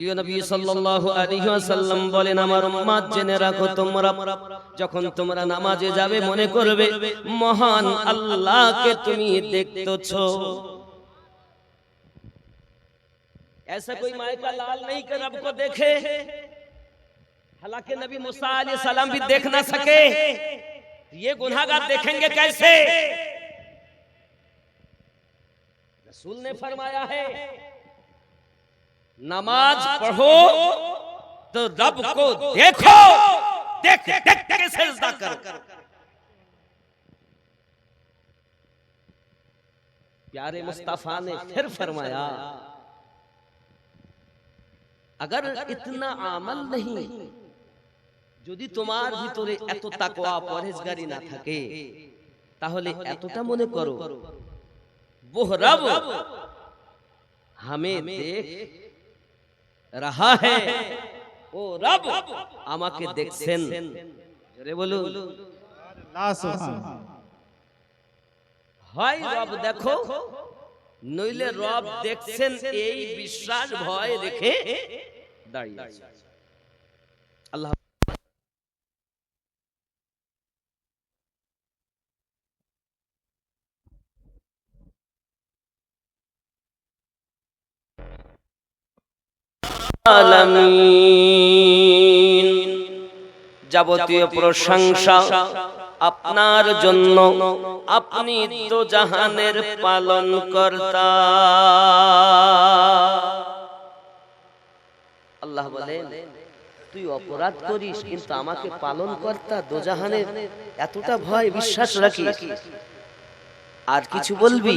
প্রিয় নবী সাল্লাল্লাহু আলাইহি ওয়াসাল্লাম বলেন আমার উম্মত জেনে রাখো তোমরা যখন তোমরা নামাজে যাবে মনে করবে মহান আল্লাহকে তুমি দেখতেছো ऐसा कोई माए का लाल नहीं कर रब को देखे हालांकि नबी मूसा अलैहि सलाम भी देख ना सके ये गुनाहगार देखेंगे कैसे रसूल ने फरमाया है नमाज पढ़ो तो रब को देखो देख देख के सजदा करो प्यारे मुस्तफा ने फिर फरमाया अगर इतना আমল नहीं যদি তোমার ভিতরে এত তাকওয়া পরহেজগারি না থাকে তাহলে এতটা মনে করো वो रब हमें देख রাহা হে। ও রব আমাকে দেখছেন। জোরে বলো হয় রব দেখো। নইলে রব দেখছেন এই বিশ্বাস ভয় রেখে দাঁড়িয়ে আল্লাহ যাবতীয় প্রশংসা আপনার জন্য আপনি তো জাহানের পালন কর্তা আল্লাহ বলেন তুই অপরাধ করিস কিন্তু আমাকে পালন কর্তা দোজাহানের এতটা ভয় বিশ্বাস রাখিস। আর কিছু বলবি?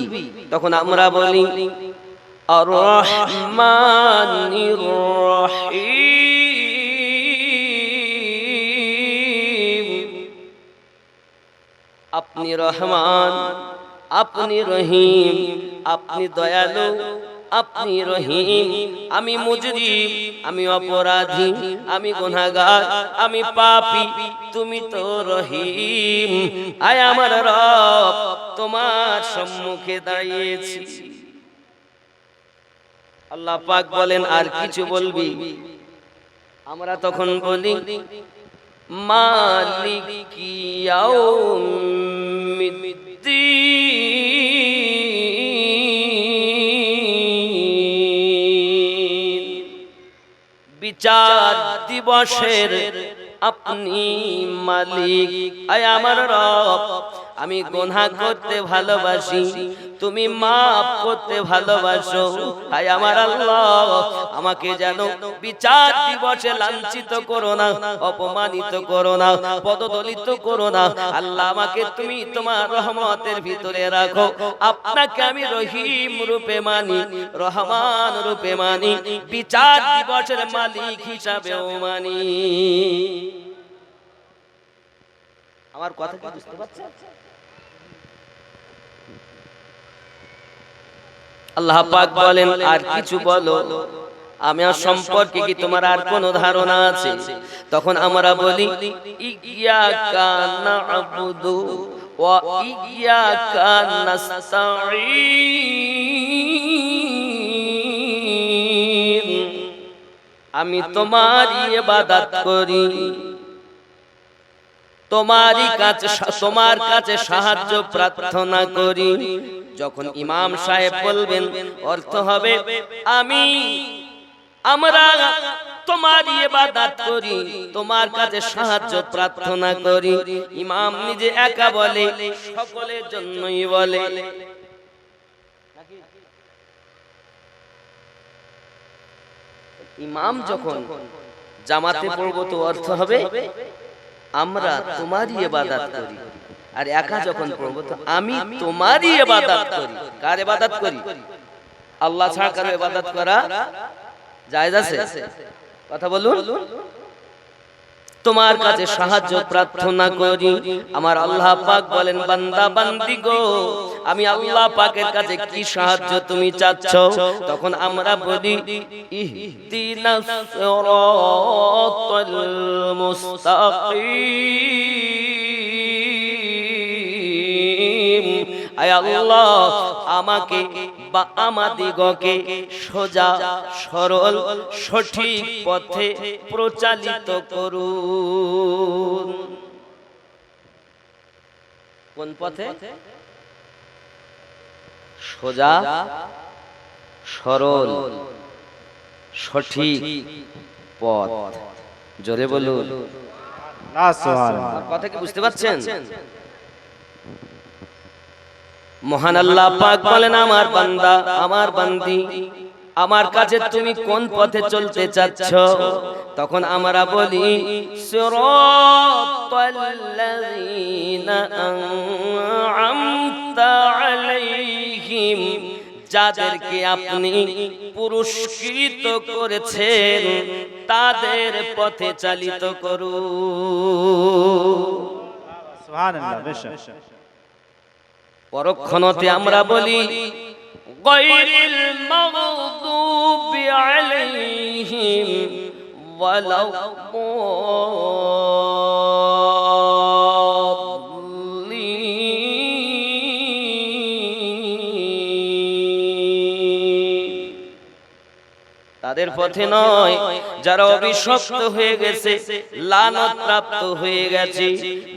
তখন আমরা বলি আপনি রহমান, আপনি রহিম, আপনি দয়ালু, আপনি রহিম। আমি মুজরিম আমি অপরাধী, আমি গুনাহগার, আমি পাপী, তুমি তো রহিম। আয় আমার রব, তোমার সম্মুখে দাঁড়িয়েছি। আল্লাহ পাক বলেন, আর কিছু বলবি? আমরা তখন বলি বিচার দিবসের আপনি মালিক। আয় আমার রব আমি গোনা করতে ভালোবাসি, তুমি মাফ করতে ভালোবাসো। আয় আমার আল্লাহ, আমাকে যেন বিচার দিবসে লাঞ্ছিত করো না, অপমানিত করো না, পদদলিত করো না। আল্লাহ, আমাকে তুমি তোমার রহমতের ভিতরে রাখো। আপনাকে আমি রহিম রূপে মানি, রহমান রূপে মানি, বিচার দিবসের মালিক হিসাবেও মানি। আমার কথা কি বুঝতে পারছেন? আল্লাহ পাক বলেন, আর কিছু বলো, আমি আমার সম্পর্কে কি তোমার আর কোনো ধারণা আছে? তখন আমরা বলি আমি তোমারই ইবাদত করি। তোমারই কাছে তোমার কাছে সাহায্য প্রার্থনা করি। যখন ইমাম সাহেব বলবেন অর্থ হবে আমি আমরা তোমার ইবাদত করি তোমার কাছে সাহায্য প্রার্থনা করি। ইমাম নিজে একা বলে সকলের জন্যই বলে। ইমাম যখন জামাতে পড়ব তো অর্থ হবে আমরা তোমারই ইবাদত করি। আর একা যখন পড়ব তো আমি তোমারই ইবাদত করি। কার। ইবাদত করি? আল্লাহ ছাড়া কারও ইবাদত করা জায়েজ আছে? কথা বলুন। তোমার কাছে সাহায্য প্রার্থনা করি। আমার আল্লাহ পাক বলেন বান্দা বান্দি গো আমি আল্লাহ পাকের কাছে কি সাহায্য তুমি চাচ্ছ? তখন আমরা বলি ইহদিনাস সিরাতাল মুস্তাকিম। আয় আল্লাহ আমাকে বা আমাদিগকে সোজা সরল সঠিক পথে প্রচালিত করুন। কোন পথে? সোজা সরল সঠিক পথ। জোরে বলুন। কথা কি বুঝতে পারছেন? মহান আল্লাহ পাক বলেন, আমার বান্দা, আমার বান্দি, আমার কাছে তুমি কোন পথে চলতে চাচ্ছ? তখন আমরা বলি যাদেরকে আপনি পুরস্কৃত করেছেন, তাদের পথে চালিত বেশক পরক্ষণতে আমরা বলি গায়রিল মাগদুবি আলাইহিম তাদের পথে নয় যারা অভিশপ্ত হয়ে গেছে লানত প্রাপ্ত হয়ে গেছে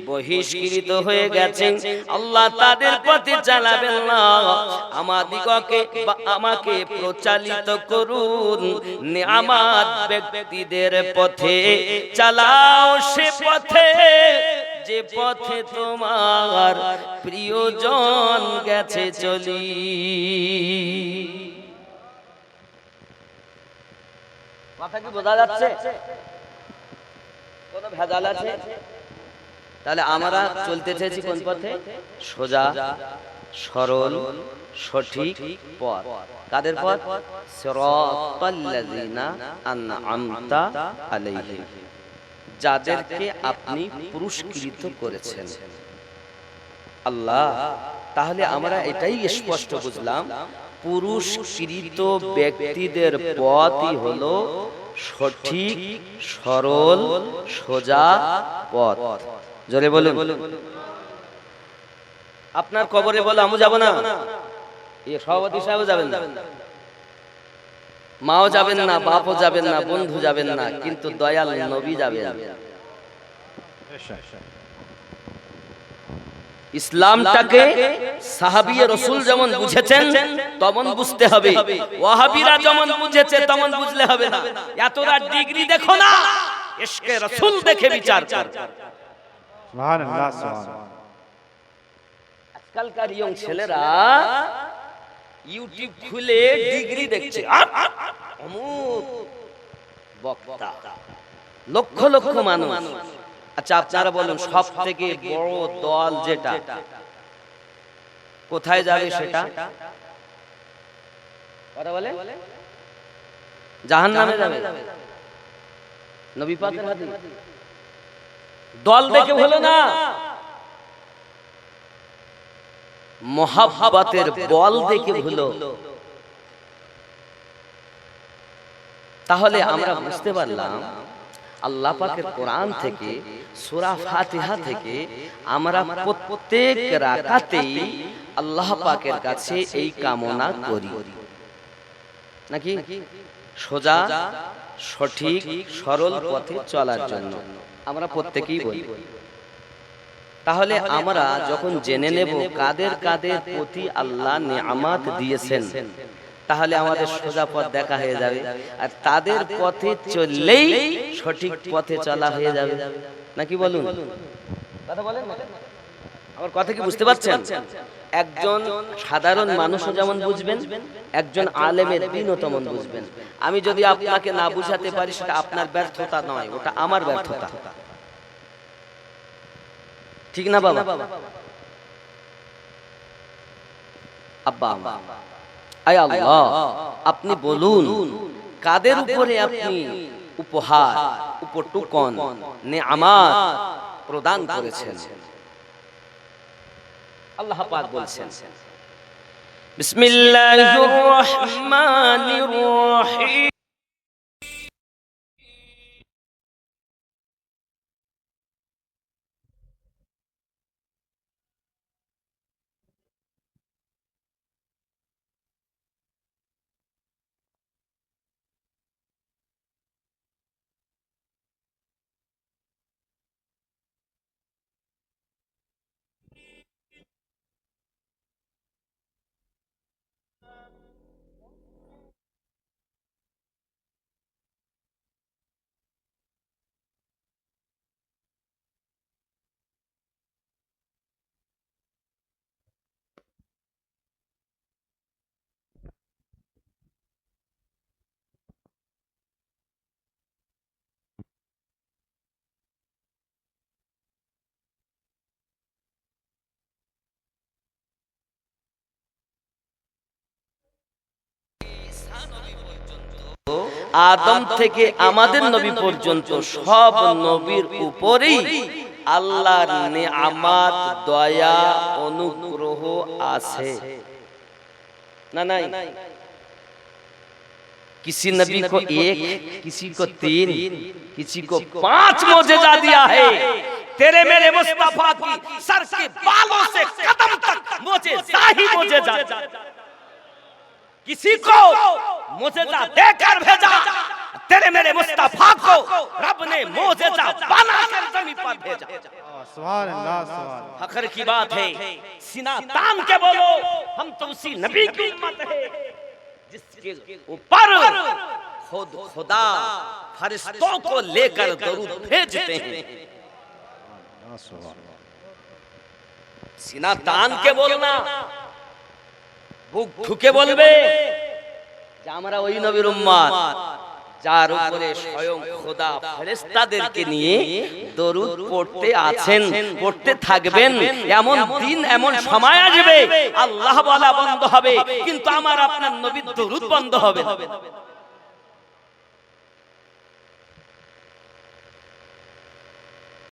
বহিষ্কৃত হয়ে গেছে। আল্লাহ তাদের পথে চালাবেন না। আমাদিগকে আমাকে প্রচালিত করুন। নিয়ামাত ব্যক্তিদের পথে চালাও সে পথে। যে পথে তোমার প্রিয়জন গেছে চলি। কথা কি বোঝা যাচ্ছে? কোনো ভেজাল আছে? তাহলে আমরা চলতে চাইছি কোন পথে? সোজা, সরল, সঠিক পথ। কাদের পথ? সিরাতাল্লাযিনা আন'আমতা আলাইহিম যাদেরকে আপনি পুরস্কৃত করেছেন। আল্লাহ, তাহলে আমরা এটাই স্পষ্ট বুঝলাম পুরস্কৃত ব্যক্তিদের পথই হলো সঠিক, সরল, সোজা পথ। জোরে বলুন। আপনার কবরে বলে আমি যাব না? এ, সভাপতি সাহেব যাবেন না। মাও যাবেন না, বাপও যাবেন না, বন্ধু যাবেন না, কিন্তু দয়াল নবী যাবেন। ইসলামটাকে সাহাবিয়ে রসুল যেমন বুঝেছেন তেমন বুঝতে হবে। ওয়াহাবিরা যেমন বুঝেছে তেমন বুঝলে হবে না। এতটা ডিগ্রি দেখো না। এসকে রসুল দেখে বিচার কর। সুবহানাল্লাহ সুবহানাল্লাহ। আজকালকার ইয়ং ছেলেরা ইউটিউব খুলে ডিগ্রি দেখছে। অমুক বক্তা। লক্ষ লক্ষ মানুষ। আচ্ছা আপনারা বলুন সব থেকে বড় দল যেটা? কোথায় যাবে সেটা? কথা বলে? জাহান নামে যাবে? নবী পাকের হাদিস? দল দেখে হলো না। মহাব্বাতের বল দেখে ভুলো। তাহলে আমরা বুঝতে পারলাম আল্লাহ পাকের কোরআন থেকে সূরা ফাতিহা থেকে আমরা প্রত্যেক রাকাতেই আল্লাহ পাকের কাছে এই কামনা করি। নাকি? সোজা সঠিক সরল পথে চলার জন্য। আমরা প্রত্যেকেই বলি। তাহলে আমরা যখন জেনে নেব কাদের কাদের প্রতি আল্লাহ নিয়ামাত দিয়েছেন। তাহলে আমাদের সোজা পথ দেখা হয়ে যাবে। আর তাদের পথে চললেই সঠিক পথে চলা হয়ে যাবে। নাকি বলুন? কথা বলেন আমার কথা কি বুঝতে পারছেন? একজন সাধারণ মানুষও যেমন বুঝবেন একজন আলেমের দিনও তেমন বুঝবেন। আমি যদি আপনাকে না বুঝাতে পারি সেটা আপনার ব্যর্থতা নয় ওটা আমার ব্যর্থতা। ঠিক না বাবা? আব্বা আম্মা। আয় আল্লাহ আপনি বলুন কাদের উপরে আপনি উপহার উপটুকন নেআমাত প্রদান করেছেন। আল্লাহ পাক বলছেন। বিসমিল্লাহির রহমানির রহিম। আদম থেকে আমাদের নবী পর্যন্ত সব নবীর উপরেই আল্লাহর নেয়ামাত দয়া অনুগ্রহ আছে না নাই किसी नबी को एक किसी को तीन किसी को पांच मोजेजा दिया है तेरे मेरे मुस्तफा की सर के बालों से कदम तक मोजेजा ही मोजेजा किसी को मोजेजा देकर भेजा। तेरे मेरे मुस्तफ़ा को रब ने मोजेजा बना कर ज़मीन पर भेजा। सुभान अल्लाह सुभान फखर की बात है, सिना तान के बोलो, हम तो उसी नबी की उम्मत है। जिसके ऊपर खुद खुदा फरिश्तों को लेकर दरूद भेजते हैं। सीना तान के बोलना भूख झूके बोल बे আমরা ওই নবীর উম্মাদ, যার উপরে স্বয়ং খোদা ফেরেশতাদেরকে নিয়ে দরুদ পড়তে আছেন, পড়তে থাকবেন এমন দিন, এমন সময় আসবে, আল্লাহ বলা বন্ধ হবে, কিন্তু আমার আপনার নবীর দরুদ বন্ধ হবে।